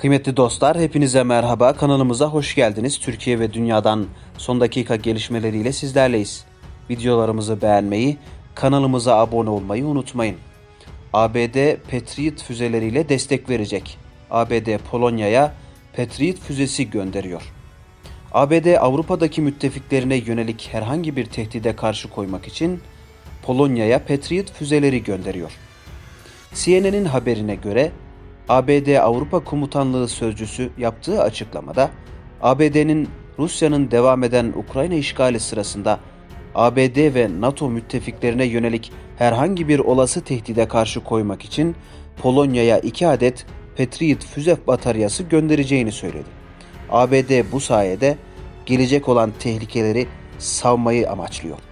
Kıymetli dostlar, hepinize merhaba. Kanalımıza hoş geldiniz. Türkiye ve dünyadan son dakika gelişmeleriyle sizlerleyiz. Videolarımızı beğenmeyi, kanalımıza abone olmayı unutmayın. ABD Patriot füzeleriyle destek verecek. ABD Polonya'ya Patriot füzesi gönderiyor. ABD Avrupa'daki müttefiklerine yönelik herhangi bir tehdide karşı koymak için Polonya'ya Patriot füzeleri gönderiyor. CNN'in haberine göre ABD Avrupa Komutanlığı sözcüsü yaptığı açıklamada ABD'nin Rusya'nın devam eden Ukrayna işgali sırasında ABD ve NATO müttefiklerine yönelik herhangi bir olası tehdide karşı koymak için Polonya'ya 2 adet Patriot füze bataryası göndereceğini söyledi. ABD bu sayede gelecek olan tehlikeleri savmayı amaçlıyor.